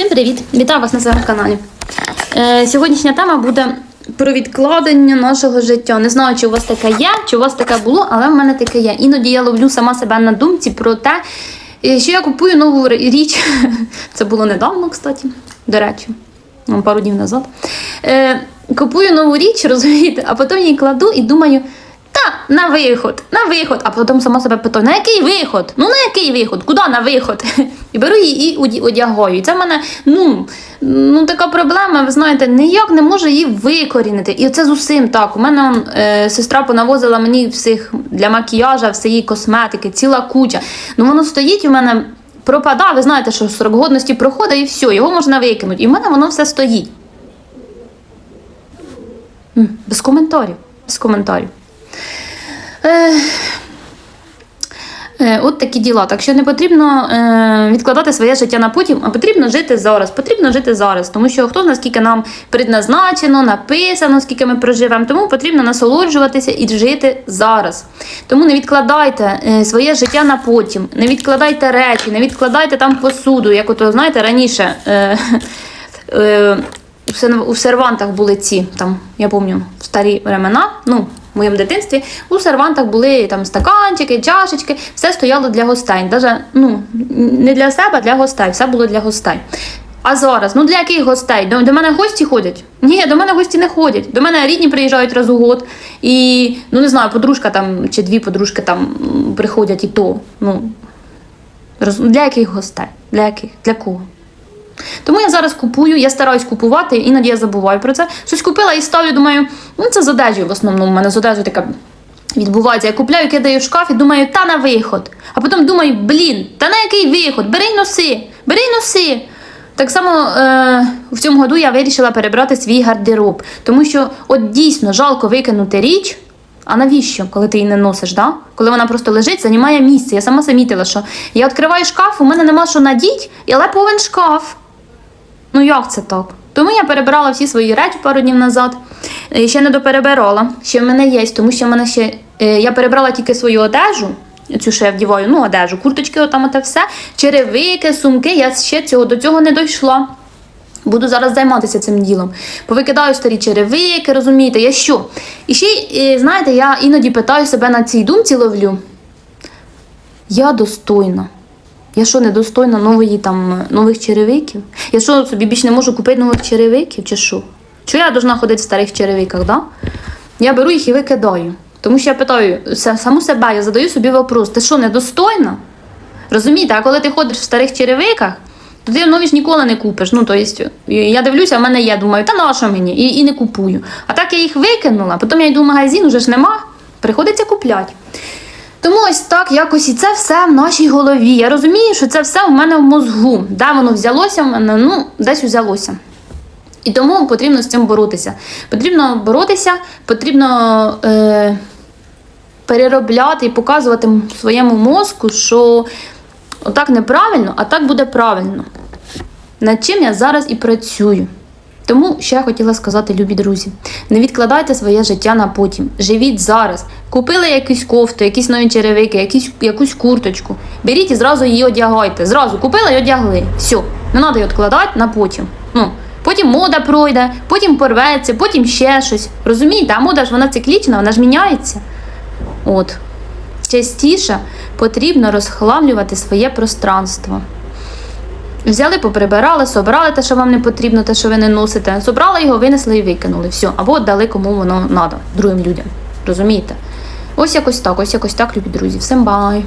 Всім привіт! Вітаю вас на своєму каналі. Е, сьогоднішня тема буде про відкладення нашого життя. Не знаю, чи у вас таке є, чи у вас таке було, але в мене таке є. Іноді я ловлю сама себе на думці про те, е, що я купую нову річ. Це було недавно, кстати, до речі, ну, пару днів назад. Е, купую нову річ, розумієте, а потім її кладу і думаю. На виход, на виход, а потім сама себе питаю, на який виход? Ну на який виход? Куди на виход? І беру її і одягаю. І це в мене ну, ну така проблема, ви знаєте, ніяк не можу її викорінити. І це з усім так. У мене е, сестра понавозила мені всіх для макіяжа, всієї косметики, ціла куча. Ну воно стоїть у мене, пропадає. Ви знаєте, що срок годності проходить і все, його можна викинути. І в мене воно все стоїть. Без коментарів. Без коментарів. Е, е, От такі діла. Так що не потрібно е, відкладати своє життя на потім, а потрібно жити зараз. Потрібно жити зараз. Тому що хто знає, скільки нам предназначено, написано, скільки ми проживемо. Тому потрібно насолоджуватися і жити зараз. Тому не відкладайте своє життя на потім, не відкладайте речі, не відкладайте там посуду, як ото, знаєте, раніше. У сервантах були ці, там, я пам'ятаю, старі времена, ну, моєму дитинстві, у сервантах були там стаканчики, чашечки, все стояло для гостей. Даже, ну, не для себе, а для гостей, все було для гостей. А зараз, ну для яких гостей? До, до мене гості ходять? Ні, до мене гості не ходять. До мене рідні приїжджають раз у год. І, ну не знаю, подружка там чи дві подружки там приходять і то. Ну, роз- для яких гостей? Для яких? Для кого? Тому я зараз купую, я стараюсь купувати, іноді я забуваю про це. Щось купила і ставлю, думаю, ну це з одежею в основному. У мене з одежею така відбувається. Я купляю, кидаю в шкаф і думаю, та на виход. А потім думаю, блін, та на який виход? Бери й носи, бери й носи. Так само е, в цьому году я вирішила перебрати свій гардероб, тому що от дійсно жалко викинути річ. А навіщо, коли ти її не носиш, да? коли вона просто лежить, займає місце. Я сама замітила, що я відкриваю шкаф, у мене нема що надіть, але повен шкаф. Ну як це так? Тому я перебирала всі свої речі пару днів назад. І ще не доперебирала. Ще в мене є, тому що в мене ще. е, Я перебрала тільки свою одежу, цю я вдіваю, ну, одежу, курточки, отам оте все, черевики, сумки. Я ще цього до цього не дійшла. Буду зараз займатися цим ділом. Повикидаю старі черевики, розумієте, я що? І ще, е, знаєте, я іноді питаю себе на цій думці ловлю. Я достойна. Я що, недостойна нової, там, нових черевиків? Я що, собі більше не можу купити нових черевиків, чи що? Чого я должна ходити в старих черевиках, да? Я беру їх і викидаю. Тому що я питаю саму себе, я задаю собі вопрос: ти що, недостойна? Розумієте, а коли ти ходиш в старих черевиках, то ти нові ж ніколи не купиш. Ну, то я дивлюся, в мене є, думаю, та на що мені? І, і не купую. А так я їх викинула, потім я йду в магазин, уже ж нема, приходиться купляти. Тому ось так якось і це все в нашій голові. Я розумію, що це все в мене в мозгу. Де воно взялося в мене? Ну, десь взялося. І тому потрібно з цим боротися. Потрібно боротися, потрібно е, переробляти і показувати своєму мозку, що отак неправильно, а так буде правильно. Над чим я зараз і працюю. Тому ще я хотіла сказати, любі друзі, не відкладайте своє життя на потім. Живіть зараз. Купили якусь кофту, якісь нові черевики, якісь, якусь курточку. Беріть і зразу її одягайте. Зразу купили і одягли. Все, не треба її відкладати на потім. Ну, потім мода пройде, потім порветься, потім ще щось. Розумієте, а мода ж вона циклічна, вона ж міняється. От. Частіше потрібно розхламлювати своє пространство. Взяли, поприбирали, собрали те, що вам не потрібно, те, що ви не носите. Собрали його, винесли і викинули. Все. Або віддали кому воно треба, другим людям. Розумієте? Ось якось так, ось якось так, любі друзі. Всім бай!